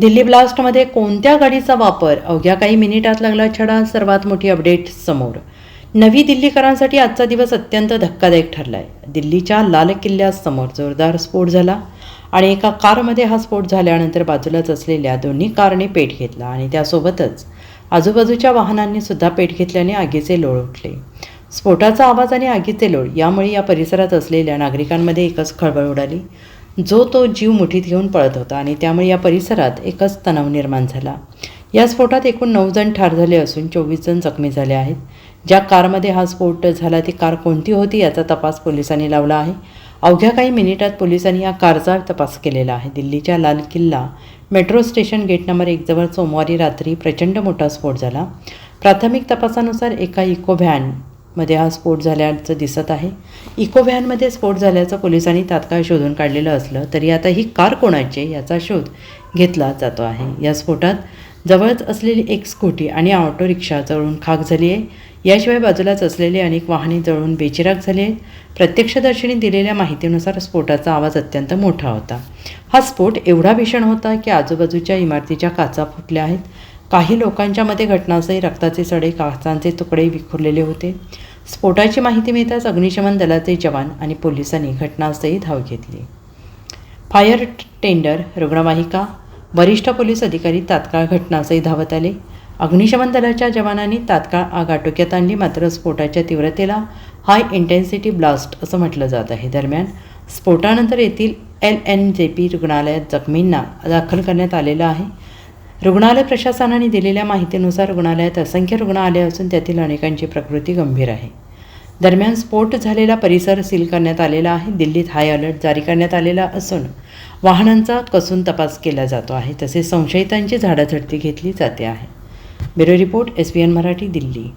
दिल्ली ब्लास्टमध्ये कोणत्या गाडीचा वापर? अवघ्या काही मिनिटात लागला छडा सर्वात मोठी अपडेट समोर. नवी दिल्लीकरांसाठी आजचा दिवस अत्यंत धक्कादायक ठरला आहे दिल्लीच्या लाल किल्ल्यासमोर जोरदार स्फोट झाला आणि एका कारमध्ये हा स्फोट झाल्यानंतर बाजूलाच असलेल्या दोन्ही कारने पेट घेतला आणि त्यासोबतच आजूबाजूच्या वाहनांनी सुद्धा पेट घेतल्याने आगीचे लोळ उठले. स्फोटाचा आवाज आणि आगीचे लोळ यामुळे या परिसरात असलेल्या नागरिकांमध्ये एकच खळबळ उडाली. जो तो जीव मुठीत घेऊन पळत होता आणि त्यामुळे या परिसरात एकच तणाव निर्माण झाला. या स्फोटात एकूण नऊ जण ठार झाले असून चोवीस जण जखमी झाले आहेत. ज्या कारमध्ये हा स्फोट झाला ती कार कोणती होती याचा तपास पोलिसांनी लावला आहे. अवघ्या काही मिनिटात पोलिसांनी या कारचा तपास केलेला आहे. दिल्लीच्या Lal Qila metro station gate number एकजवळ सोमवारी रात्री प्रचंड मोठा स्फोट झाला. प्राथमिक तपासानुसार एका इको व्हॅन मध्ये हा स्फोट झाल्याचं दिसत आहे. इको व्हॅनमध्ये स्फोट झाल्याचं पोलिसांनी तात्काळ शोधून काढलेलं असलं तरी आता ही कार कोणाची आहे याचा शोध घेतला जातो आहे. या स्फोटात जवळच असलेली एक स्कूटी आणि ऑटो रिक्षा जळून खाक झाली आहे. याशिवाय बाजूलाच असलेली अनेक वाहने जळून बेचिराग झाली आहेत. प्रत्यक्षदर्शींनी दिलेल्या माहितीनुसार स्फोटाचा आवाज अत्यंत मोठा होता. हा स्फोट एवढा भीषण होता की आजूबाजूच्या इमारतीच्या काचा फुटल्या आहेत. काही लोकांच्या मते घटनास्थळी रक्ताचे सडे काचांचे तुकडे विखुरलेले होते. स्फोटाची माहिती मिळताच अग्निशमन दलाचे जवान आणि पोलिसांनी घटनास्थळी धाव घेतली. फायर टेंडर रुग्णवाहिका वरिष्ठ पोलीस अधिकारी तात्काळ घटनास्थळी धावत आले. अग्निशमन दलाच्या जवानांनी तात्काळ आग आटोक्यात आणली मात्र स्फोटाच्या तीव्रतेला हाय इंटेन्सिटी ब्लास्ट असं म्हटलं जात आहे. दरम्यान स्फोटानंतर येथील एल एन जे पी रुग्णालयात जखमींना दाखल करण्यात आलेलं आहे. रुग्णालय प्रशासनाने दिलेल्या माहितीनुसार रुग्णालयात असंख्य रुग्ण आले असून त्यातील अनेकांची प्रकृती गंभीर आहे. दरम्यान स्फोट झालेला परिसर सील करण्यात आलेला आहे. दिल्लीत हाय अलर्ट जारी करण्यात आलेला असून वाहनांचा कसून तपास केला जातो आहे. तसेच संशयितांची झाडाझडती घेतली जाते आहे. Bureau report S B N Marathi Delhi.